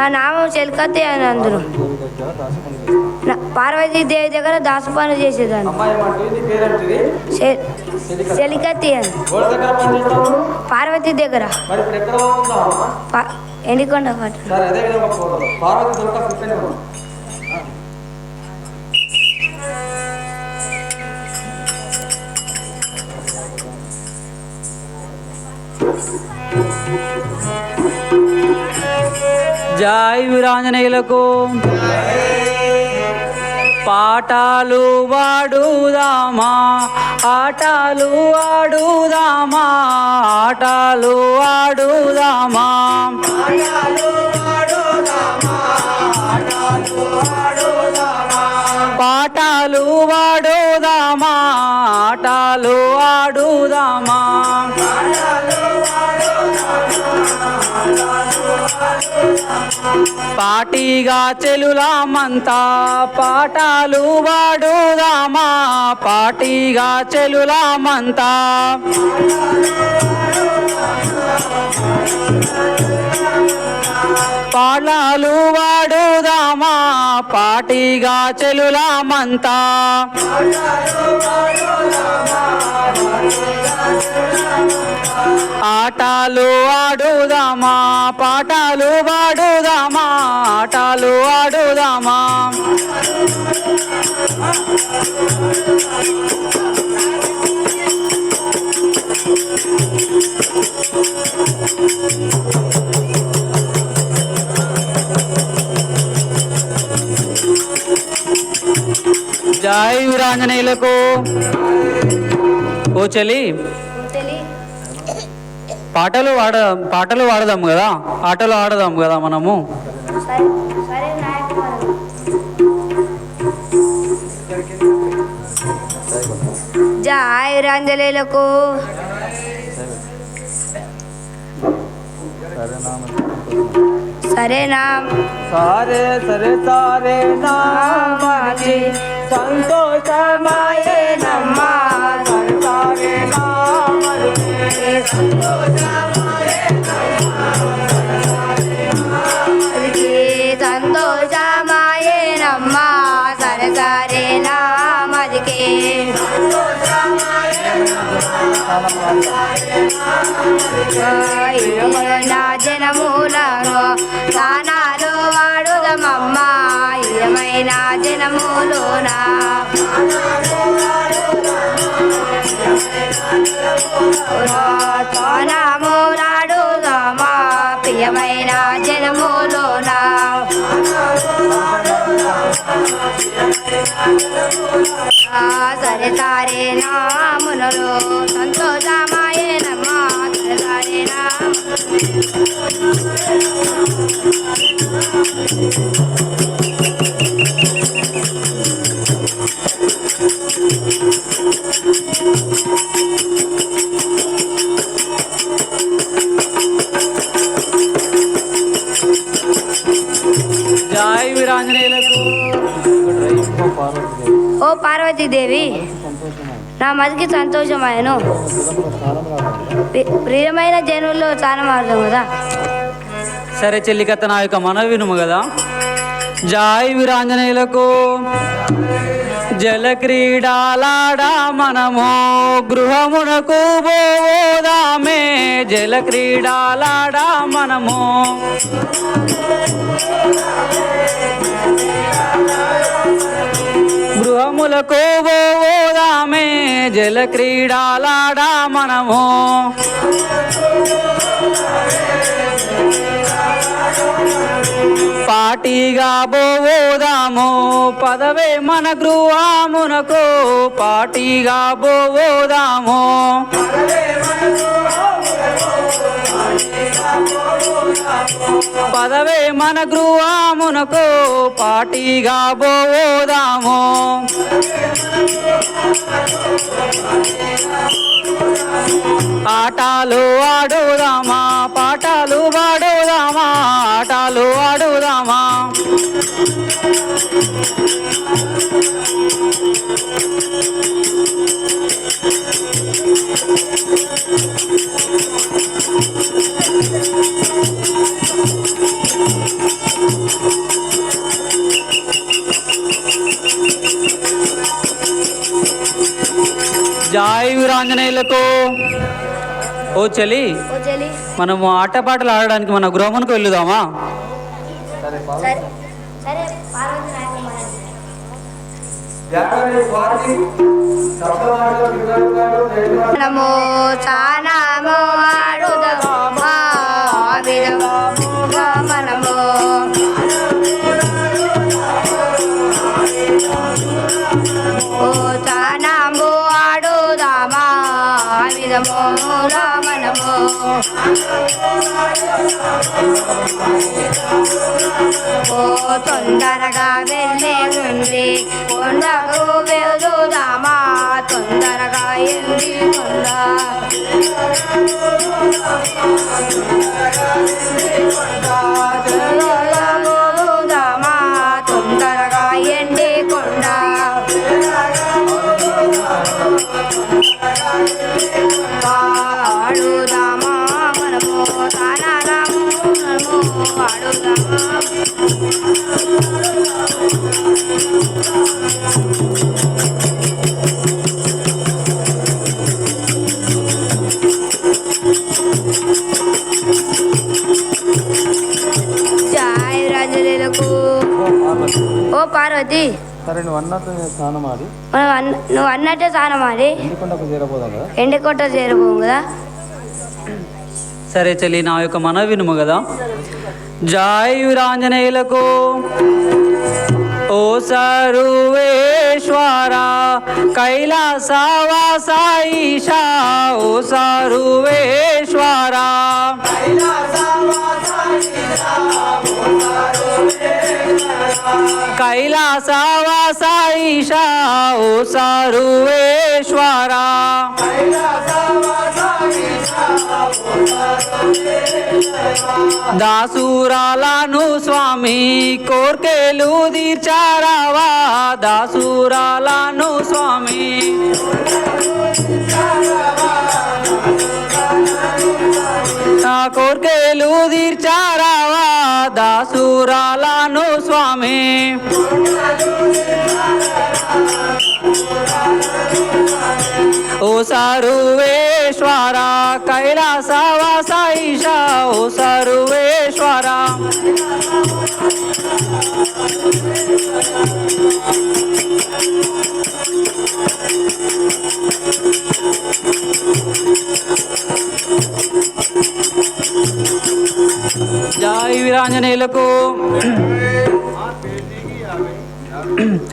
నా నామం చెలికత్తి అని అందరు. పార్వతీ దేవి దగ్గర దాసు పని చేసేదాన్ని చెలికత్తి అని. పార్వతీ దగ్గర. ఎండికొండ Thank you. జై వీరాంజనేయులకు. పాటాలు వాడుదామా ఆటలు ఆడుదామా ఆటలు ఆడుదామా. పాటలు వాడుదామా ఆటలు ఆడుదామా. పాటిగా చెలులామంతా పాటాలు వాడుదామా? పాటిగా చెలులామంతా. పాటలు వాడుదామా? పాటిగా చెలులామంతా. ఆటలు ఆడుదామా? పాటలు వాడుదామా ఆటలు ఆడుదామా? జై వీరాంజనేయులకు. ఓ చెలి పాటలు వాడ పాటలు వాడదాం కదా? ఆటలు ఆడదాం కదా మనము? సరే సరే నాయకుమారు జై రాంజలీలకు సరేనా సరే సరే సరే నామాజీ. సంతోషమాయేనమ్మా సంతోషమాయేనమ్మా సరే సరే నామదికే నా జనములను స్నానాలు వాడుదమమ్మా ఇయమైన ప్రియమైన జనములోనా నా సరే సారే నామునరు సంతోషమాయేనమ్మా సరే సారే నామ పార్వతీదేవి నా మతికి సంతోషమాయను ప్రి- ప్రియమైన జనుల్లో చాలా మార్గం కదా. సరే చెల్లికత్త నా యొక్క మనవి వినుము కదా. జాయ్ వీరాంజనేయులకు. జల క్రీడాలాడా మనము గృహమునకు పోదామే. జల క్రీడాలాడా మనము. గృహములకు ఓదామే జల క్రీడాలాడా మనము. పాటిగా బోవోదాము పదవే మన గృహమునకు. పాటిగా బోవోదాము పదవే మన గృహమునకు పాటిగా పోదాము ఆటలు ఆడుదామా పాటలు పాడుదామా ఆటలు ఆడుదామా. జాయ్ వీరాంజనేయులకు ఓ చలి మనము ఆటపాటలు ఆడడానికి మన గృహమునికి దేవుడు నమో చానమో ఆడుదమా విరమో మనమో ఓ నమో రామ నమో ఓ తొందరగా వెళ్ళే ఉంది. కొండకు వెళ్దామా తొందరగా ఎండి కొండ. పోదామా ఓ పార్వతి. సరే నువ్వు అన్నట్టు నేను స్నానం ఆడి. నువ్వు అన్నట్టే స్నానం ఆడి. ఎందుకుండకు చేరబోదాం కదా? కదా. సరే చలి నా యొక్క మనవి వినుము కదా. జాయ్ వీరాంజనేయులకు ఓ సరువేశ్వర కైలాసవాసాయిషా ఓ సరువేశ్వర కైలాసవాసాయిషా ఓ సరువేశ్వర దాసురాలను స్వామి కోర్కెలు తీర్చారావా? దాసురాలను స్వామి నా కోర్కెలు తీర్చారావా? దాసురాలను స్వామి ఓ సరువేశ్వర కైలాసవాసాయిష ఓ సర్వేశ్వర. జై వీరాంజనేయులకు.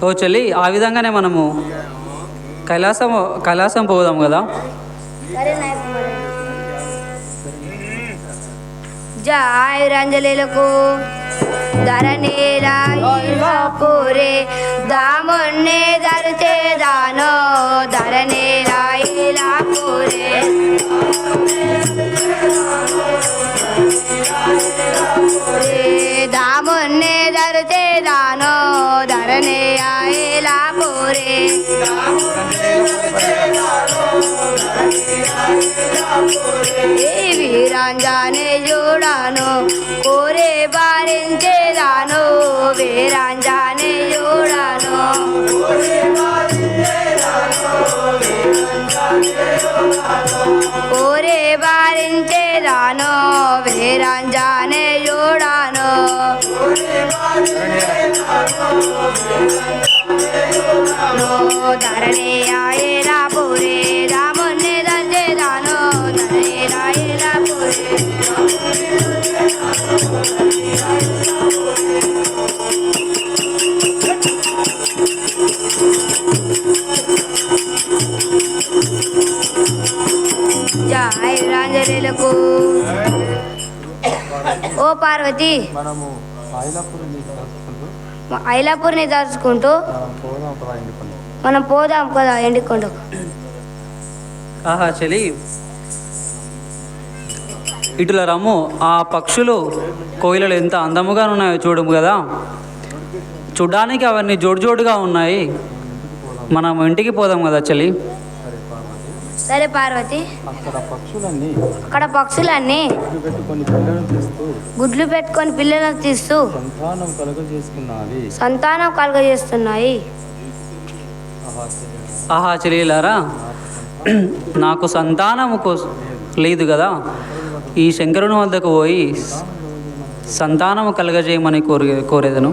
ఓ చెల్లి ఆ విధంగానే మనము కైలాసం కైలాసం పోదాం కదా. సరే జాయ్ రంజలీలకు ధరణీరాయిలాపురే దాముణ్ణి దరిచేదానో ధరణీరాయిలాపురే ఈ వీరాంజానే చూడాను కోరే బారించేదాను వీరాంజానే జోడాను కోరే బారించేదాను వీరాంజానే చూడాను. నో ధరణి ఆయన ఓ పార్వతి. మనము ఐలాపూర్ని దాచుకుంటూ మనం పోదాం మనం కదా ఎండికొండకు ఆహా చలి. ఇటుల రమ్ము ఆ పక్షులు కోయిలలు ఎంత అందముగా ఉన్నాయో చూడము కదా. చూడ్డానికి అవన్నీ జోడు జోడుగా ఉన్నాయి. మనం ఇంటికి పోదాం కదా చలి సరే పార్వతి. అక్కడ పక్షులన్నీ అక్కడ పక్షులన్నీ గుడ్లు పెట్టుకొని పిల్లలను తెస్తూ సంతానం కలుగజేస్తున్నాయి. ఆహా చెల్లిలారా నాకు సంతానము లేదు కదా. ఈ శంకరుని వద్దకు పోయి సంతానము కలగజేయమని కోరి కోరేదను.